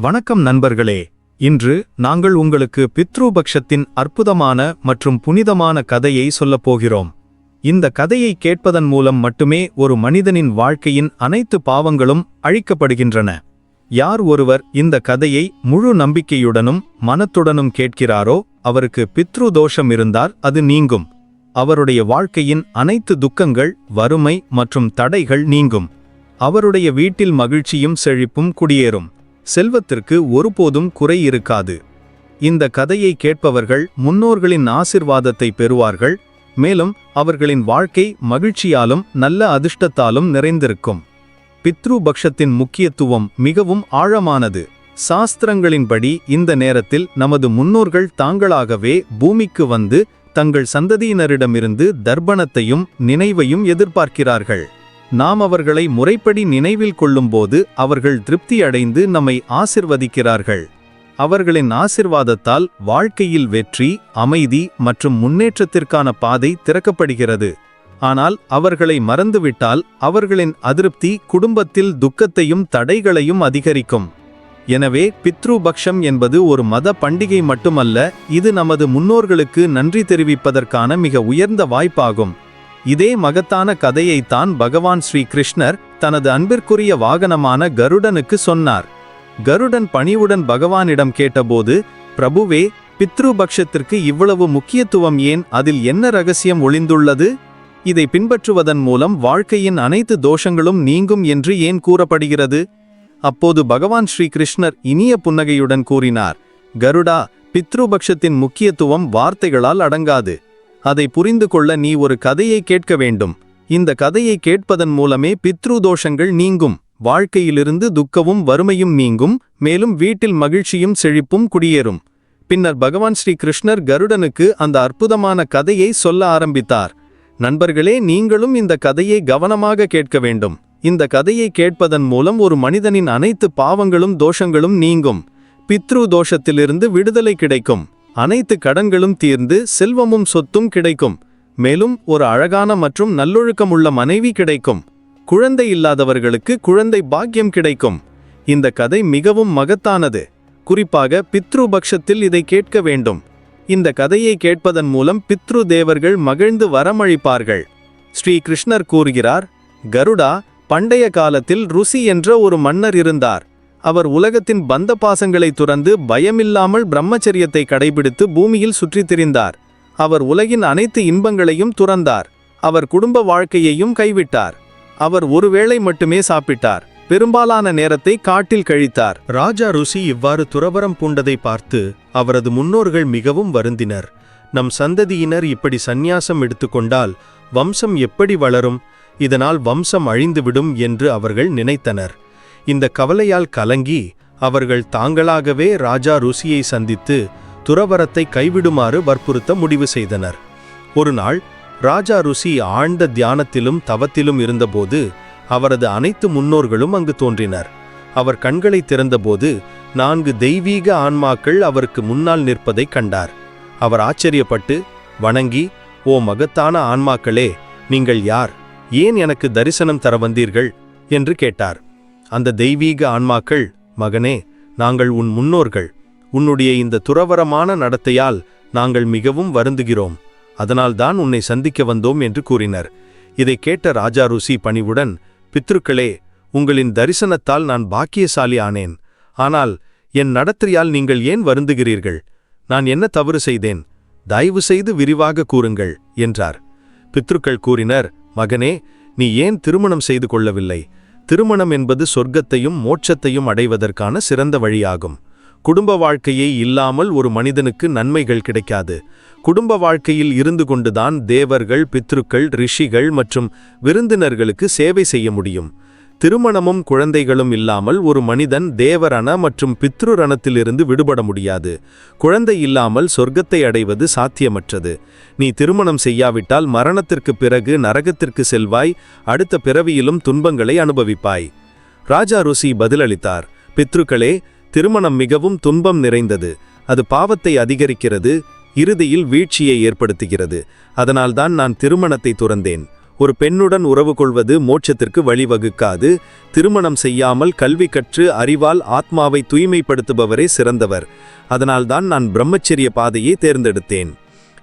வணக்கம் நண்பர்களே. இன்று நாங்கள் உங்களுக்கு பித்ருபக்ஷத்தின் அற்புதமான மற்றும் புனிதமான கதையை சொல்லப் போகிறோம். இந்த கதையை கேட்பதன் மூலம் மட்டுமே ஒரு மனிதனின் வாழ்க்கையின் அனைத்து பாவங்களும் அழிக்கப்படுகின்றன. யார் ஒருவர் இந்த கதையை முழு நம்பிக்கையுடனும் மனத்துடனும் கேட்கிறாரோ அவருக்கு பித்ரு தோஷம் இருந்தால் அது நீங்கும். அவருடைய வாழ்க்கையின் அனைத்து துக்கங்கள் வறுமை மற்றும் தடைகள் நீங்கும். அவருடைய வீட்டில் மகிழ்ச்சியும் செழிப்பும் குடியேறும். செல்வத்திற்கு ஒருபோதும் குறை இருக்காது. இந்த கதையை கேட்பவர்கள் முன்னோர்களின் ஆசிர்வாதத்தை பெறுவார்கள் மேலும் அவர்களின் வாழ்க்கை மகிழ்ச்சியாலும் நல்ல அதிர்ஷ்டத்தாலும் நிறைந்திருக்கும். பித்ருபக்ஷத்தின் முக்கியத்துவம் மிகவும் ஆழமானது. சாஸ்திரங்களின்படி இந்த நேரத்தில் நமது முன்னோர்கள் தாங்களாகவே பூமிக்கு வந்து தங்கள் சந்ததியினரிடமிருந்து தர்ப்பணத்தையும் நினைவையும் எதிர்பார்க்கிறார்கள். நாம் அவர்களை முறைப்படி நினைவில் கொள்ளும்போது அவர்கள் திருப்தி அடைந்து நம்மை ஆசிர்வதிக்கிறார்கள். அவர்களின் ஆசிர்வாதத்தால் வாழ்க்கையில் வெற்றி அமைதி மற்றும் முன்னேற்றத்திற்கான பாதை திறக்கப்படுகிறது. ஆனால் அவர்களை மறந்துவிட்டால் அவர்களின் அதிருப்தி குடும்பத்தில் துக்கத்தையும் தடைகளையும் அதிகரிக்கும். எனவே பித்ருபக்ஷம் என்பது ஒரு மத பண்டிகை மட்டுமல்ல இது நமது முன்னோர்களுக்கு நன்றி தெரிவிப்பதற்கான மிக உயர்ந்த வாய்ப்பாகும். இதே மகத்தான கதையைத்தான் பகவான் ஸ்ரீ கிருஷ்ணர் தனது அன்பிற்குரிய வாகனமான கருடனுக்கு சொன்னார். கருடன் பணிவுடன் பகவானிடம் கேட்டபோது பிரபுவே பித்ருபக்ஷத்திற்கு இவ்வளவு முக்கியத்துவம் ஏன்? அதில் என்ன ரகசியம் ஒளிந்துள்ளது? இதை பின்பற்றுவதன் மூலம் வாழ்க்கையின் அனைத்து தோஷங்களும் நீங்கும் என்று ஏன் கூறப்படுகிறது? அப்போது பகவான் ஸ்ரீகிருஷ்ணர் இனிய புன்னகையுடன் கூறினார் கருடா பித்ருபக்ஷத்தின் முக்கியத்துவம் வார்த்தைகளால் அடங்காது. அதை புரிந்து கொள்ள நீ ஒரு கதையை கேட்க வேண்டும். இந்த கதையை கேட்பதன் மூலமே பித்ரு தோஷங்கள் நீங்கும் வாழ்க்கையிலிருந்து துக்கமும் வறுமையும் நீங்கும் மேலும் வீட்டில் மகிழ்ச்சியும் செழிப்பும் குடியேறும். பின்னர் பகவான் ஸ்ரீ கிருஷ்ணர் கருடனுக்கு அந்த அற்புதமான கதையை சொல்ல ஆரம்பித்தார். நண்பர்களே நீங்களும் இந்த கதையை கவனமாக கேட்க வேண்டும். இந்த கதையை கேட்பதன் மூலம் ஒரு மனிதனின் அனைத்து பாவங்களும் தோஷங்களும் நீங்கும். பித்ரு தோஷத்திலிருந்து விடுதலை கிடைக்கும். அனைத்து கடன்களும் தீர்ந்து செல்வமும் சொத்தும் கிடைக்கும். மேலும் ஒரு அழகான மற்றும் நல்லொழுக்கமுள்ள மனைவி கிடைக்கும். குழந்தை இல்லாதவர்களுக்கு குழந்தை பாக்கியம் கிடைக்கும். இந்த கதை மிகவும் மகத்தானது. குறிப்பாக பித்ரு பக்ஷத்தில் இதை கேட்க வேண்டும். இந்த கதையை கேட்பதன் மூலம் பித்ரு தேவர்கள் மகிழ்ந்து வரமழிப்பார்கள். ஸ்ரீ கிருஷ்ணர் கூறுகிறார் கருடா பண்டைய காலத்தில் ருசி என்ற ஒரு மன்னர் இருந்தார். அவர் உலகத்தின் பந்த பாசங்களை துறந்து பயமில்லாமல் பிரம்மச்சரியத்தை கடைபிடித்து பூமியில் சுற்றித் திரிந்தார். அவர் உலகின் அனைத்து இன்பங்களையும் துறந்தார். அவர் குடும்ப வாழ்க்கையையும் கைவிட்டார். அவர் ஒருவேளை மட்டுமே சாப்பிட்டார். பெரும்பாலான நேரத்தை காட்டில் கழித்தார். ராஜா ருசி இவ்வாறு துறவரம் பூண்டதை பார்த்து அவரது முன்னோர்கள் மிகவும் வருந்தினர். நம் சந்ததியினர் இப்படி சந்நியாசம் எடுத்துக்கொண்டால் வம்சம் எப்படி வளரும்? இதனால் வம்சம் அழிந்துவிடும் என்று அவர்கள் நினைத்தனர். இந்த கவலையால் கலங்கி அவர்கள் தாங்களாகவே ராஜா ருசியை சந்தித்து துறவரத்தை கைவிடுமாறு வற்புறுத்த முடிவு செய்தனர். ஒருநாள் ராஜா ருசி ஆழ்ந்த தியானத்திலும் தவத்திலும் இருந்தபோது அவரது அனைத்து முன்னோர்களும் அங்கு தோன்றினர். அவர் கண்களை திறந்தபோது நான்கு தெய்வீக ஆன்மாக்கள் அவருக்கு முன்னால் நிற்பதைக் கண்டார். அவர் ஆச்சரியப்பட்டு வணங்கி ஓ மகத்தான ஆன்மாக்களே நீங்கள் யார்? ஏன் எனக்கு தரிசனம் தர வந்தீர்கள்? என்று கேட்டார். அந்த தெய்வீக ஆன்மாக்கள் மகனே நாங்கள் உன் முன்னோர்கள். உன்னுடைய இந்த துறவரமான நடத்தையால் நாங்கள் மிகவும் வருந்துகிறோம். அதனால்தான் உன்னை சந்திக்க வந்தோம் என்று கூறினர். இதை கேட்ட ராஜா ருசி பணிவுடன் பித்ருக்களே உங்களின் தரிசனத்தால் நான் பாக்கியசாலி ஆனேன். ஆனால் என் நடத்தையால் நீங்கள் ஏன் வருந்துகிறீர்கள்? நான் என்ன தவறு செய்தேன்? தயவு செய்து விரிவாக கூறுங்கள் என்றார். பித்ருக்கள் கூறினர் மகனே நீ ஏன் திருமணம் செய்து கொள்ளவில்லை? திருமணம் என்பது சொர்க்கத்தையும் மோட்சத்தையும் அடைவதற்கான சிறந்த வழியாகும். குடும்ப வாழ்க்கையை இல்லாமல் ஒரு மனிதனுக்கு நன்மைகள் கிடைக்காது. குடும்ப வாழ்க்கையில் இருந்து கொண்டுதான் தேவர்கள் பித்ருக்கள் ரிஷிகள் மற்றும் விருந்தினர்களுக்கு சேவை செய்ய முடியும். திருமணமும் குழந்தைகளும் இல்லாமல் ஒரு மனிதன் தேவரண மற்றும் பித்ருரணத்திலிருந்து விடுபட முடியாது. குழந்தை இல்லாமல் சொர்க்கத்தை அடைவது சாத்தியமற்றது. நீ திருமணம் செய்யாவிட்டால் மரணத்திற்கு பிறகு நரகத்திற்கு செல்வாய் அடுத்த பிறவியிலும் துன்பங்களை அனுபவிப்பாய். ராஜா ருசி பதிலளித்தார் பித்ருக்களே திருமணம் மிகவும் துன்பம் நிறைந்தது. அது பாவத்தை அதிகரிக்கிறது இறுதியில் வீழ்ச்சியை ஏற்படுத்துகிறது. அதனால்தான் நான் திருமணத்தை துறந்தேன். ஒரு பெண்ணுடன் உறவு கொள்வது மோட்சத்திற்கு வழிவகுக்காது. திருமணம் செய்யாமல் கல்வி கற்று அறிவால் ஆத்மாவை தூய்மைப்படுத்துபவரே சிறந்தவர். அதனால்தான் நான் பிரம்மச்சரிய பாதையை தேர்ந்தெடுத்தேன்.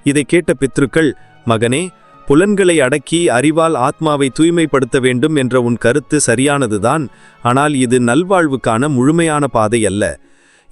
இதை கேட்ட பித்ருக்கள் மகனே புலன்களை அடக்கி அறிவால் ஆத்மாவை தூய்மைப்படுத்த வேண்டும் என்ற உன் கருத்து சரியானதுதான். ஆனால் இது நல்வாழ்வுக்கான முழுமையான பாதை அல்ல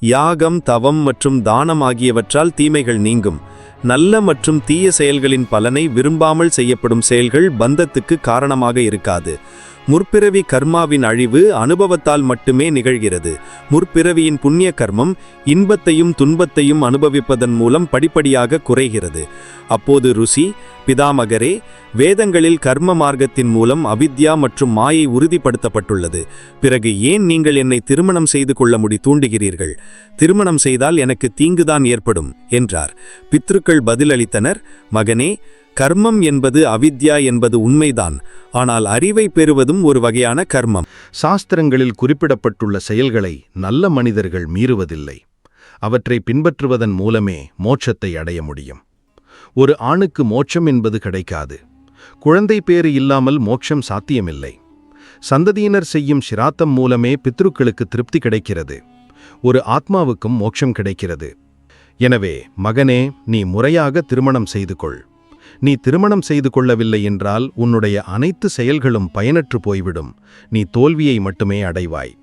யாகம் தவம் மற்றும் தானம் ஆகியவற்றால் தீமைகள் நீங்கும். நல்ல மற்றும் தீய செயல்களின் பலனை விரும்பாமல் செய்யப்படும் செயல்கள் பந்தத்துக்கு காரணமாக இருக்காது. முற்பிறவி கர்மாவின் அழிவு அனுபவத்தால் மட்டுமே நிகழ்கிறது. முற்பிறவியின் புண்ணிய கர்மம் இன்பத்தையும் துன்பத்தையும் அனுபவிப்பதன் மூலம் படிப்படியாக குறைகிறது. அப்போது ருசி பிதாமகரே வேதங்களில் கர்ம மார்க்கத்தின் மூலம் அவித்யா மற்றும் மாயை உறுதிப்படுத்தப்பட்டுள்ளது. பிறகு ஏன் நீங்கள் என்னை திருமணம் செய்து கொள்ள முடி தூண்டுகிறீர்கள்? திருமணம் செய்தால் எனக்கு தீங்குதான் ஏற்படும் என்றார். பித்ருக்கள் பதிலளித்தனர் மகனே கர்மம் என்பது அவித்யா என்பது உண்மைதான் ஆனால் அறிவை பெறுவதும் ஒரு வகையான கர்மம். சாஸ்திரங்களில் குறிப்பிடப்பட்டுள்ள செயல்களை நல்ல மனிதர்கள் மீறுவதில்லை. அவற்றை பின்பற்றுவதன் மூலமே மோட்சத்தை அடைய முடியும். ஒரு ஆணுக்கு மோட்சம் என்பது கிடைக்காது. குழந்தை பேறு இல்லாமல் மோட்சம் சாத்தியமில்லை. சந்ததியினர் செய்யும் சிராத்தம் மூலமே பித்ருக்களுக்கு திருப்தி கிடைக்கிறது. ஒரு ஆத்மாவுக்கும் மோட்சம் கிடைக்கிறது. எனவே மகனே நீ முறையாக திருமணம் செய்து கொள். நீ திருமணம் செய்து கொள்ளவில்லை என்றால் உன்னுடைய அனைத்து செயல்களும் பயனற்று போய்விடும். நீ தோல்வியை மட்டுமே அடைவாய்.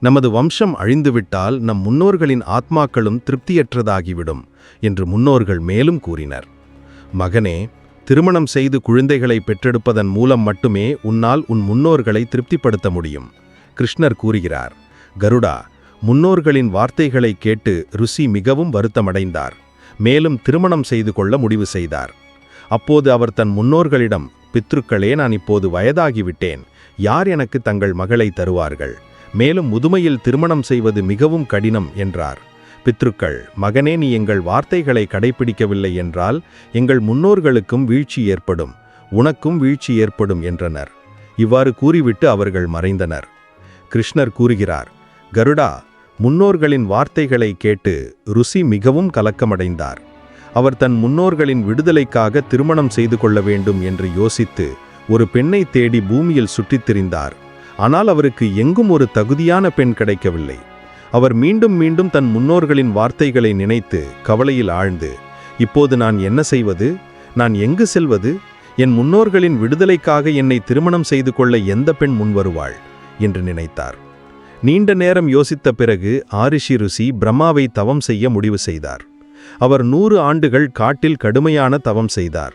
நமது வம்சம் அழிந்துவிட்டால் நம் முன்னோர்களின் ஆத்மாக்களும் திருப்தியற்றதாகிவிடும் என்று முன்னோர்கள் மேலும் கூறினர். மகனே திருமணம் செய்து குழந்தைகளை பெற்றெடுப்பதன் மூலம் மட்டுமே உன்னால் உன் முன்னோர்களை திருப்திப்படுத்த முடியும். கிருஷ்ணர் கூறுகிறார் கருடா முன்னோர்களின் வார்த்தைகளை கேட்டு ருசி மிகவும் வருத்தமடைந்தார். மேலும் திருமணம் செய்து கொள்ள முடிவு செய்தார். அப்போது அவர் தன் முன்னோர்களிடம் பித்ருக்களே நான் இப்போது வயதாகிவிட்டேன். யார் எனக்கு தங்கள் மகளை தருவார்கள்? மேலும் முதுமையில் திருமணம் செய்வது மிகவும் கடினம் என்றார். பித்ருக்கள் மகனே நீ எங்கள் வார்த்தைகளை கடைபிடிக்கவில்லை என்றால் எங்கள் முன்னோர்களுக்கும் வீழ்ச்சி ஏற்படும். உனக்கும் வீழ்ச்சி ஏற்படும் என்றனர். இவ்வாறு கூறிவிட்டு அவர்கள் மறைந்தனர். கிருஷ்ணர் கூறுகிறார் கருடா முன்னோர்களின் வார்த்தைகளை கேட்டு ருசி மிகவும் கலக்கமடைந்தார். அவர் தன் முன்னோர்களின் விடுதலைக்காக திருமணம் செய்து கொள்ள வேண்டும் என்று யோசித்து ஒரு பெண்ணை தேடி பூமியில் சுற்றித் திரிந்தார். ஆனால் அவருக்கு எங்கும் ஒரு தகுதியான பெண் கிடைக்கவில்லை. அவர் மீண்டும் மீண்டும் தன் முன்னோர்களின் வார்த்தைகளை நினைத்து கவலையில் ஆழ்ந்து இப்போது நான் என்ன செய்வது? நான் எங்கு செல்வது? என் முன்னோர்களின் விடுதலைக்காக என்னை திருமணம் செய்து கொள்ள எந்த பெண் முன்வருவாள் என்று நினைத்தார். நீண்ட நேரம் யோசித்த பிறகு ஆரிஷி ருசி பிரம்மாவை தவம் செய்ய முடிவு செய்தார். அவர் நூறு ஆண்டுகள் காட்டில் கடுமையான தவம் செய்தார்.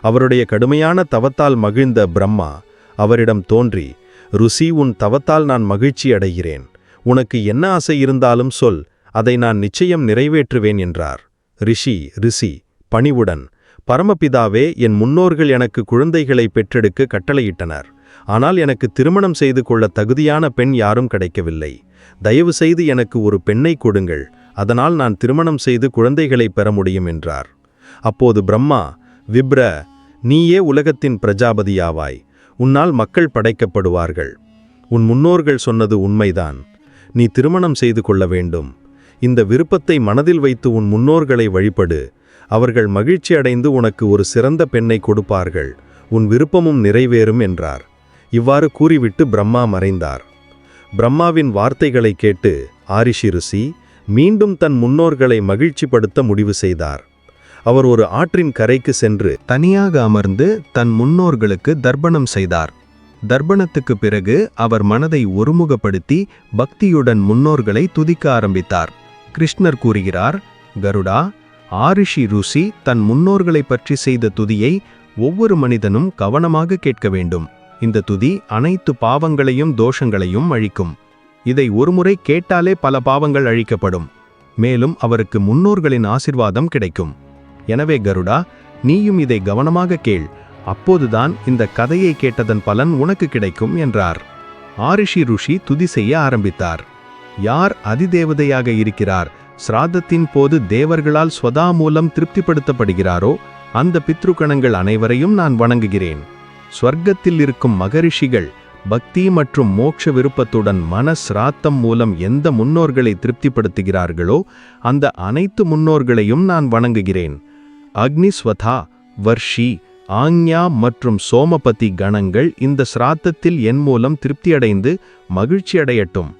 அவருடைய கடுமையான தவத்தால் மகிழ்ந்த பிரம்மா அவரிடம் தோன்றி ருசி உன் தவத்தால் நான் மகிழ்ச்சி அடைகிறேன். உனக்கு என்ன ஆசை இருந்தாலும் சொல் அதை நான் நிச்சயம் நிறைவேற்றுவேன் என்றார். ரிஷி ரிஷி பணிவுடன். பரமபிதாவே என் முன்னோர்கள் எனக்கு குழந்தைகளை பெற்றெடுக்க கட்டளையிட்டனர். ஆனால் எனக்கு திருமணம் செய்து கொள்ள தகுதியான பெண் யாரும் கிடைக்கவில்லை. தயவு செய்து எனக்கு ஒரு பெண்ணை கொடுங்கள். அதனால் நான் திருமணம் செய்து குழந்தைகளை பெற முடியும் என்றார். அப்போது பிரம்மா விப்ர நீயே உலகத்தின் பிரஜாபதியாவாய் உன்னால் மக்கள் படைக்கப்படுவார்கள். உன் முன்னோர்கள் சொன்னது உண்மைதான். நீ திருமணம் செய்து கொள்ள வேண்டும். இந்த விருப்பத்தை மனதில் வைத்து உன் முன்னோர்களை வழிபடு. அவர்கள் மகிழ்ச்சி அடைந்து உனக்கு ஒரு சிறந்த பெண்ணை கொடுப்பார்கள். உன் விருப்பமும் நிறைவேறும் என்றார். இவ்வாறு கூறிவிட்டு பிரம்மா மறைந்தார். பிரம்மாவின் வார்த்தைகளை கேட்டு ஆரிஷி ருசி மீண்டும் தன் முன்னோர்களை மகிழ்ச்சிப்படுத்த முடிவு செய்தார். அவர் ஒரு ஆற்றின் கரைக்கு சென்று தனியாக அமர்ந்து தன் முன்னோர்களுக்கு தர்ப்பணம் செய்தார். தர்ப்பணத்துக்கு பிறகு அவர் மனதை ஒருமுகப்படுத்தி பக்தியுடன் முன்னோர்களை துதிக்க ஆரம்பித்தார். கிருஷ்ணர் கூறுகிறார் கருடா ஆரிஷி ருசி தன் முன்னோர்களை பற்றி செய்த துதியை ஒவ்வொரு மனிதனும் கவனமாக கேட்க வேண்டும். இந்த துதி அனைத்து பாவங்களையும் தோஷங்களையும் அழிக்கும். இதை ஒருமுறை கேட்டாலே பல பாவங்கள் அழிக்கப்படும். மேலும் அவருக்கு முன்னோர்களின் ஆசிர்வாதம் கிடைக்கும். எனவே கருடா நீயும் இதை கவனமாக கேள். அப்போதுதான் இந்த கதையை கேட்டதன் பலன் உனக்கு கிடைக்கும் என்றார். ஆரிஷி ருஷி துதி செய்ய ஆரம்பித்தார். யார் அதிதேவதையாக இருக்கிறார்? சிராதத்தின் போது தேவர்களால் ஸ்வதா மூலம் திருப்திப்படுத்தப்படுகிறாரோ அந்த பித்ருக்கணங்கள் அனைவரையும் நான் வணங்குகிறேன். ஸ்வர்க்கத்தில் இருக்கும் மகரிஷிகள் பக்தி மற்றும் மோட்ச விருப்பத்துடன் மன சிராத்தம் மூலம் எந்த முன்னோர்களை திருப்திப்படுத்துகிறார்களோ அந்த அனைத்து முன்னோர்களையும் நான் வணங்குகிறேன். அக்னிஸ்வதா வர்ஷி ஆங்யா மற்றும் சோமபதி கணங்கள் இந்த சிராத்தத்தில் என் மூலம் திருப்தியடைந்து மகிழ்ச்சியடையட்டும்.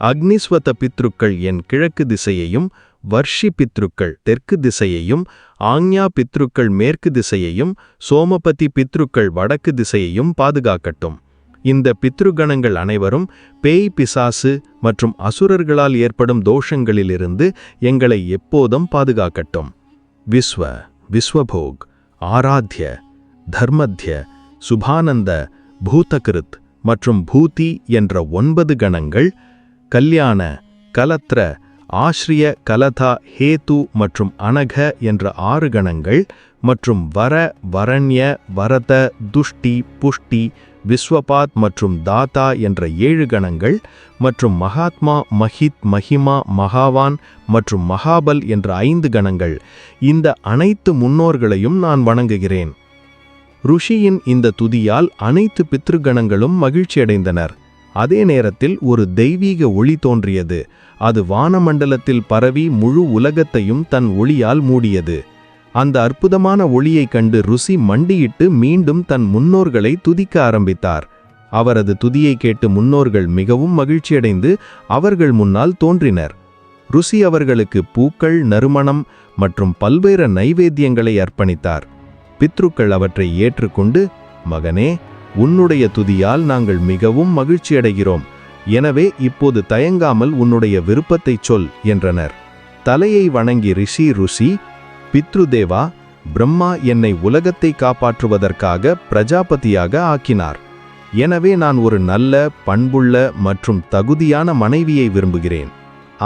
அக்னிஸ்வத பித்ருக்கள் என் கிழக்கு திசையையும் வர்ஷி பித்ருக்கள் தெற்கு திசையையும் ஆங்யா பித்ருக்கள் மேற்கு திசையையும் சோமபதி பித்ருக்கள் வடக்கு திசையையும் பாதுகாக்கட்டும். இந்த பித்ருகணங்கள் அனைவரும் பேய் பிசாசு மற்றும் அசுரர்களால் ஏற்படும் தோஷங்களிலிருந்து எங்களை எப்போதும் பாதுகாக்கட்டும். விஸ்வ விஸ்வபோக் ஆராத்ய தர்மத்ய சுபானந்த பூதகிருத் மற்றும் பூதி என்ற ஒன்பது கணங்கள் கல்யாண கலத்ர ஆஸ்ரிய கலதா ஹேது மற்றும் அனக என்ற ஆறு கணங்கள் மற்றும் வர வரண்ய வரத துஷ்டி புஷ்டி விஸ்வபாத் மற்றும் தாத்தா என்ற ஏழு கணங்கள் மற்றும் மகாத்மா மஹித் மஹிமா மகாவான் மற்றும் மகாபல் என்ற ஐந்து கணங்கள். இந்த அனைத்து முன்னோர்களையும் நான் வணங்குகிறேன். ருஷியின் இந்த துதியால் அனைத்து பித்ருகணங்களும் மகிழ்ச்சியடைந்தனர். அதே நேரத்தில் ஒரு தெய்வீக ஒளி தோன்றியது. அது வானமண்டலத்தில் பரவி முழு உலகத்தையும் தன் ஒளியால் மூடியது. அந்த அற்புதமான ஒளியைக் கண்டு ருசி மண்டியிட்டு மீண்டும் தன் முன்னோர்களை துதிக்க ஆரம்பித்தார். அவரது துதியை கேட்டு முன்னோர்கள் மிகவும் மகிழ்ச்சியடைந்து அவர்கள் முன்னால் தோன்றினர். ருசி அவர்களுக்கு பூக்கள் நறுமணம் மற்றும் பல்வேறு நைவேத்தியங்களை அர்ப்பணித்தார். பித்ருக்கள் அவற்றை ஏற்றுக்கொண்டு மகனே உன்னுடைய துதியால் நாங்கள் மிகவும் மகிழ்ச்சியடைகிறோம். எனவே இப்போது தயங்காமல் உன்னுடைய விருப்பத்தைச் சொல் என்றனர். தலையை வணங்கி ரிஷி ருசி பித்ருதேவா பிரம்மா என்னை உலகத்தை காப்பாற்றுவதற்காக பிரஜாபதியாக ஆக்கினார். எனவே நான் ஒரு நல்ல பண்புள்ள மற்றும் தகுதியான மனைவியை விரும்புகிறேன்.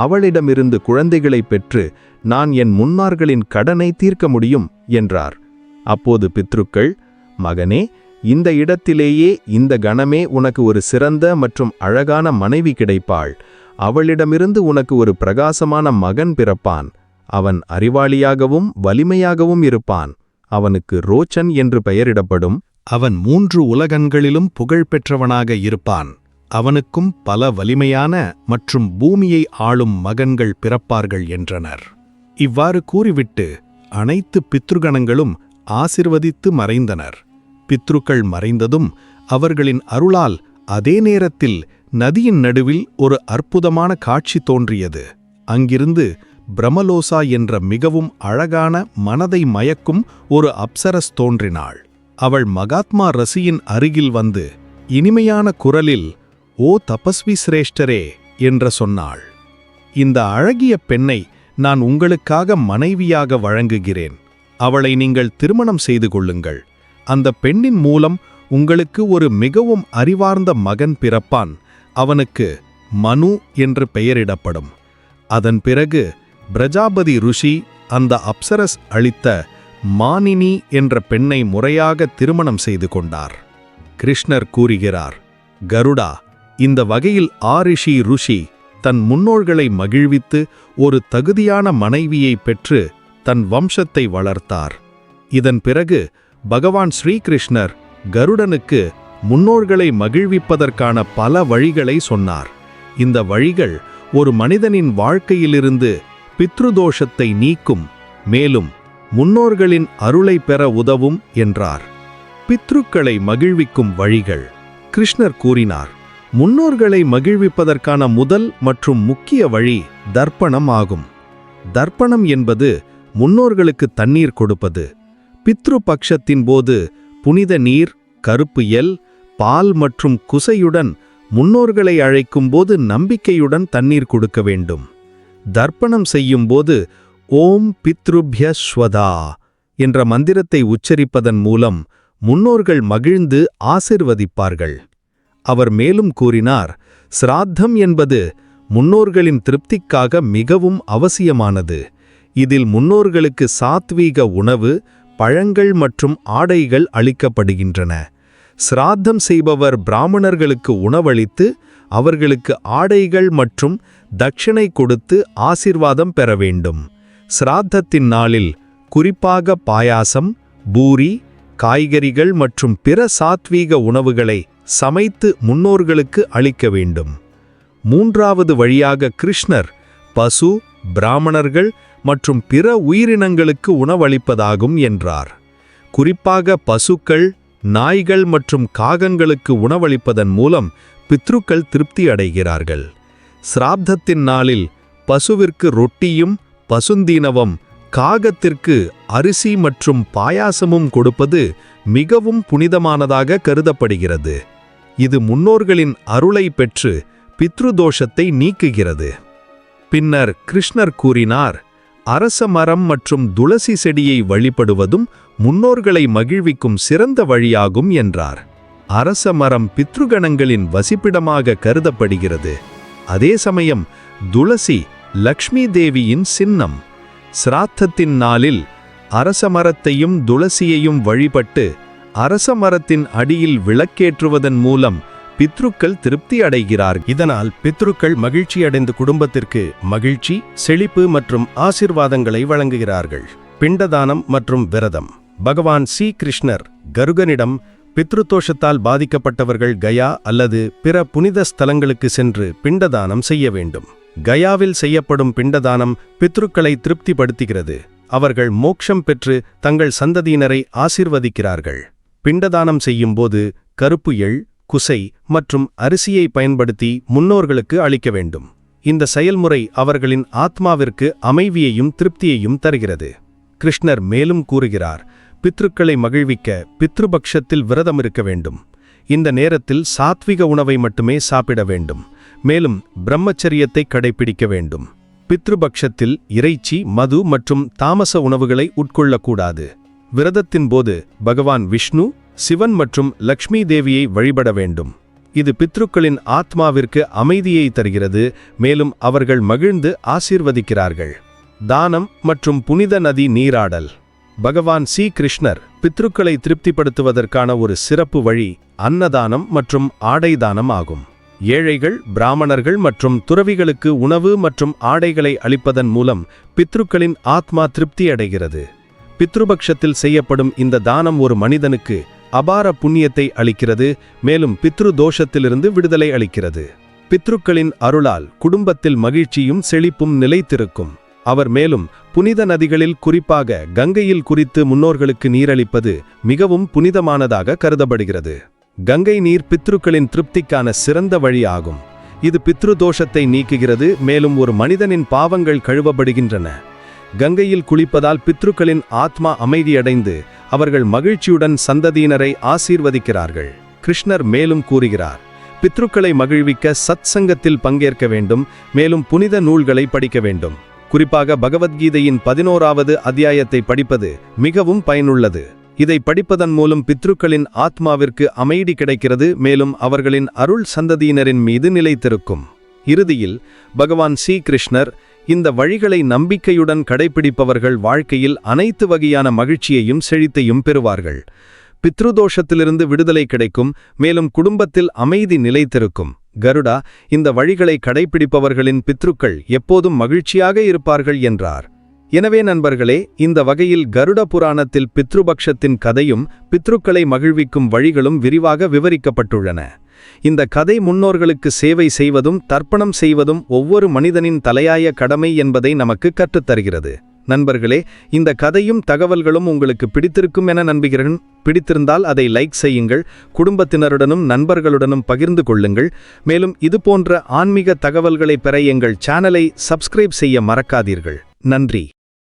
அவளிடமிருந்து குழந்தைகளை பெற்று நான் என் முன்னார்களின் கடனை தீர்க்க முடியும் என்றார். அப்போது பித்ருக்கள் மகனே இந்த இடத்திலேயே இந்த கணமே உனக்கு ஒரு சிறந்த மற்றும் அழகான மனைவி கிடைப்பாள். அவளிடமிருந்து உனக்கு ஒரு பிரகாசமான மகன் பிறப்பான். அவன் அறிவாளியாகவும் வலிமையாகவும் இருப்பான். அவனுக்கு ரோச்சன் என்று பெயரிடப்படும். அவன் மூன்று உலகங்களிலும் புகழ் பெற்றவனாக இருப்பான். அவனுக்கும் பல வலிமையான மற்றும் பூமியை ஆளும் மகன்கள் பிறப்பார்கள் என்றனர். இவ்வாறு கூறிவிட்டு அனைத்து பித்ருகணங்களும் ஆசிர்வதித்து மறைந்தனர். பித்ருக்கள் மறைந்ததும் அவர்களின் அருளால் அதே நேரத்தில் நதியின் நடுவில் ஒரு அற்புதமான காட்சி தோன்றியது. அங்கிருந்து பிரமலோசா என்ற மிகவும் அழகான மனதை மயக்கும் ஒரு அப்சரஸ் தோன்றினாள். அவள் மகாத்மா ரசியின் அருகில் வந்து இனிமையான குரலில் ஓ தபஸ்வி சிரேஷ்டரே என்ற சொன்னாள். இந்த அழகிய பெண்ணை நான் உங்களுக்காக மனைவியாக வழங்குகிறேன். அவளை நீங்கள் திருமணம் செய்து கொள்ளுங்கள். அந்த பெண்ணின் மூலம் உங்களுக்கு ஒரு மிகவும் அறிவார்ந்த மகன் பிறப்பான். அவனுக்கு மனு என்று பெயரிடப்படும். அதன் பிறகு பிரஜாபதி ருஷி அந்த அப்சரஸ் அளித்த மானினி என்ற பெண்ணை முறையாக திருமணம் செய்து கொண்டார். கிருஷ்ணர் கூறுகிறார் கருடா இந்த வகையில் ஆரிஷி ருஷி தன் முன்னோர்களை மகிழ்வித்து ஒரு தகுதியான மனைவியை பெற்று தன் வம்சத்தை வளர்த்தார். இதன் பிறகு பகவான் ஸ்ரீகிருஷ்ணர் கருடனுக்கு முன்னோர்களை மகிழ்விப்பதற்கான பல வழிகளை சொன்னார். இந்த வழிகள் ஒரு மனிதனின் வாழ்க்கையிலிருந்து பித்ருதோஷத்தை நீக்கும் மேலும் முன்னோர்களின் அருளை பெற உதவும் என்றார். பித்ருக்களை மகிழ்விக்கும் வழிகள். கிருஷ்ணர் கூறினார் முன்னோர்களை மகிழ்விப்பதற்கான முதல் மற்றும் முக்கிய வழி தர்ப்பணம் ஆகும். தர்ப்பணம் என்பது முன்னோர்களுக்கு தண்ணீர் கொடுப்பது. பித்ரு பக்ஷத்தின் போது புனித நீர் கருப்பு எல் பால் மற்றும் குசையுடன் முன்னோர்களை அழைக்கும் போது நம்பிக்கையுடன் தண்ணீர் கொடுக்க வேண்டும். தர்ப்பணம் செய்யும்போது ஓம் பித்ருபியஸ்வதா என்ற மந்திரத்தை உச்சரிப்பதன் மூலம் முன்னோர்கள் மகிழ்ந்து ஆசிர்வதிப்பார்கள். அவர் மேலும் கூறினார் சிராத்தம் என்பது முன்னோர்களின் திருப்திக்காக மிகவும் அவசியமானது. இதில் முன்னோர்களுக்கு சாத்வீக உணவு பழங்கள் மற்றும் ஆடைகள் அளிக்கப்படுகின்றன. சிராத்தம் செய்பவர் பிராமணர்களுக்கு உணவளித்து அவர்களுக்கு ஆடைகள் மற்றும் தட்சிணை கொடுத்து ஆசிர்வாதம் பெற வேண்டும். சிராத்தத்தின் நாளில் குறிப்பாக பாயாசம் பூரி காய்கறிகள் மற்றும் பிற சாத்வீக உணவுகளை சமைத்து முன்னோர்களுக்கு அளிக்க வேண்டும். மூன்றாவது வழியாக கிருஷ்ணர் பசு பிராமணர்கள் மற்றும் பிற உயிரினங்களுக்கு உணவளிப்பதாகும் என்றார். குறிப்பாக பசுக்கள் நாய்கள் மற்றும் காகங்களுக்கு உணவளிப்பதன் மூலம் பித்ருக்கள் திருப்தி அடைகிறார்கள். சிராப்தத்தின் நாளில் பசுவிற்கு ரொட்டியும் பசுந்தீனவம் காகத்திற்கு அரிசி மற்றும் பாயாசமும் கொடுப்பது மிகவும் புனிதமானதாக கருதப்படுகிறது. இது முன்னோர்களின் அருளை பெற்று பித்ருதோஷத்தை நீக்குகிறது. பின்னர் கிருஷ்ணர் கூறினார் அரச மரம் மற்றும் துளசி செடியை வழிபடுவதும் முன்னோர்களை மகிழ்விக்கும் சிறந்த வழியாகும் என்றார். அரச மரம் பித்ருகணங்களின் வசிப்பிடமாக கருதப்படுகிறது. அதே சமயம் துளசி லக்ஷ்மி தேவியின் சின்னம். சிராத்தத்தின் நாளில் அரச மரத்தையும் துளசியையும் வழிபட்டு அரச மரத்தின் அடியில் விளக்கேற்றுவதன் மூலம் பித்ருக்கள் திருப்தி அடைகிறார்கள் இதனால் பித்ருக்கள் மகிழ்ச்சியடைந்து குடும்பத்திற்கு மகிழ்ச்சி செழிப்பு மற்றும் ஆசிர்வாதங்களை வழங்குகிறார்கள். பிண்டதானம் மற்றும் விரதம். பகவான் ஸ்ரீ கிருஷ்ணர் கருகனிடம் பித்ருதோஷத்தால் பாதிக்கப்பட்டவர்கள் கயா அல்லது பிற புனித ஸ்தலங்களுக்கு சென்று பிண்டதானம் செய்ய வேண்டும். கயாவில் செய்யப்படும் பிண்டதானம் பித்ருக்களை திருப்திப்படுத்துகிறது. அவர்கள் மோட்சம் பெற்று தங்கள் சந்ததியினரை ஆசிர்வதிக்கிறார்கள். பிண்டதானம் செய்யும்போது கருப்பு எள் குசை மற்றும் அரிசியை பயன்படுத்தி முன்னோர்களுக்கு அளிக்க வேண்டும். இந்த செயல்முறை அவர்களின் ஆத்மாவிற்கு அமைவியையும் திருப்தியையும் தருகிறது. கிருஷ்ணர் மேலும் கூறுகிறார் பித்ருக்களை மகிழ்விக்க பித்ருபக்ஷத்தில் விரதம் இருக்க வேண்டும். இந்த நேரத்தில் சாத்விக உணவை மட்டுமே சாப்பிட வேண்டும். மேலும் பிரம்மச்சரியத்தை கடைபிடிக்க வேண்டும். பித்ருபக்ஷத்தில் இறைச்சி மது மற்றும் தாமச உணவுகளை உட்கொள்ளக்கூடாது. விரதத்தின் போது பகவான் விஷ்ணு சிவன் மற்றும் லக்ஷ்மி தேவியை வழிபட வேண்டும். இது பித்ருக்களின் ஆத்மாவிற்கு அமைதியை தருகிறது மேலும் அவர்கள் மகிழ்ந்து ஆசீர்வதிக்கிறார்கள். தானம் மற்றும் புனித நதி நீராடல். பகவான் ஸ்ரீ கிருஷ்ணர் பித்ருக்களை திருப்திப்படுத்துவதற்கான ஒரு சிறப்பு வழி அன்னதானம் மற்றும் ஆடைதானம் ஆகும். ஏழைகள் பிராமணர்கள் மற்றும் துறவிகளுக்கு உணவு மற்றும் ஆடைகளை அளிப்பதன் மூலம் பித்ருக்களின் ஆத்மா திருப்தி அடைகிறது. பித்ருபக்ஷத்தில் செய்யப்படும் இந்த தானம் ஒரு மனிதனுக்கு அபார புண்ணியத்தை அளிக்கிறது மேலும் பித்ரு தோஷத்திலிருந்து விடுதலை அளிக்கிறது. பித்ருக்களின் அருளால் குடும்பத்தில் மகிழ்ச்சியும் செழிப்பும் நிலைத்திருக்கும். அவர் மேலும் புனித நதிகளில் குறிப்பாக கங்கையில் குறித்து முன்னோர்களுக்கு நீரளிப்பது மிகவும் புனிதமானதாக கருதப்படுகிறது. கங்கை நீர் பித்ருக்களின் திருப்திக்கான சிறந்த வழி ஆகும். இது பித்ரு தோஷத்தை நீக்குகிறது மேலும் ஒரு மனிதனின் பாவங்கள் கழுவப்படுகின்றன. கங்கையில் குளிப்பதால் பித்ருக்களின் ஆத்மா அமைதியடைந்து அவர்கள் மகிழ்ச்சியுடன் சந்ததியினரை ஆசீர்வதிக்கிறார்கள். கிருஷ்ணர் மேலும் கூறுகிறார் பித்ருக்களை மகிழ்விக்க சத்சங்கத்தில் பங்கேற்க வேண்டும் மேலும் புனித நூல்களை படிக்க வேண்டும். குறிப்பாக பகவத்கீதையின் பதினோராவது அத்தியாயத்தை படிப்பது மிகவும் பயனுள்ளது. இதை படிப்பதன் மூலம் பித்ருக்களின் ஆத்மாவிற்கு அமைதி கிடைக்கிறது மேலும் அவர்களின் அருள் சந்ததியினரின் மீது நிலைத்திருக்கும். இறுதியில் பகவான் ஸ்ரீ கிருஷ்ணர் இந்த வழிகளை நம்பிக்கையுடன் கடைபிடிப்பவர்கள் வாழ்க்கையில் அனைத்து வகையான மகிழ்ச்சியையும் செழித்தையும் பெறுவார்கள். பித்ருதோஷத்திலிருந்து விடுதலை கிடைக்கும் மேலும் குடும்பத்தில் அமைதி நிலைத்திருக்கும். கருடா இந்த வழிகளை கடைபிடிப்பவர்களின் பித்ருக்கள் எப்போதும் மகிழ்ச்சியாக இருப்பார்கள் என்றார். எனவே நண்பர்களே இந்த வகையில் கருட புராணத்தில் பித்ருபக்ஷத்தின் கதையும் பித்ருக்களை மகிழ்விக்கும் வழிகளும் விரிவாக விவரிக்கப்பட்டுள்ளன. இந்த கதை முன்னோர்களுக்கு சேவை செய்வதும் தர்ப்பணம் செய்வதும் ஒவ்வொரு மனிதனின் தலையாய கடமை என்பதை நமக்கு கற்றுத்தருகிறது. நண்பர்களே இந்த கதையும் தகவல்களும் உங்களுக்கு பிடித்திருக்கும் என நம்புகிறேன். பிடித்திருந்தால் அதை லைக் செய்யுங்கள் குடும்பத்தினருடனும் நண்பர்களுடனும் பகிர்ந்து கொள்ளுங்கள். மேலும் இதுபோன்ற ஆன்மீக தகவல்களை பெற எங்கள் சேனலை சப்ஸ்கிரைப் செய்ய மறக்காதீர்கள். நன்றி.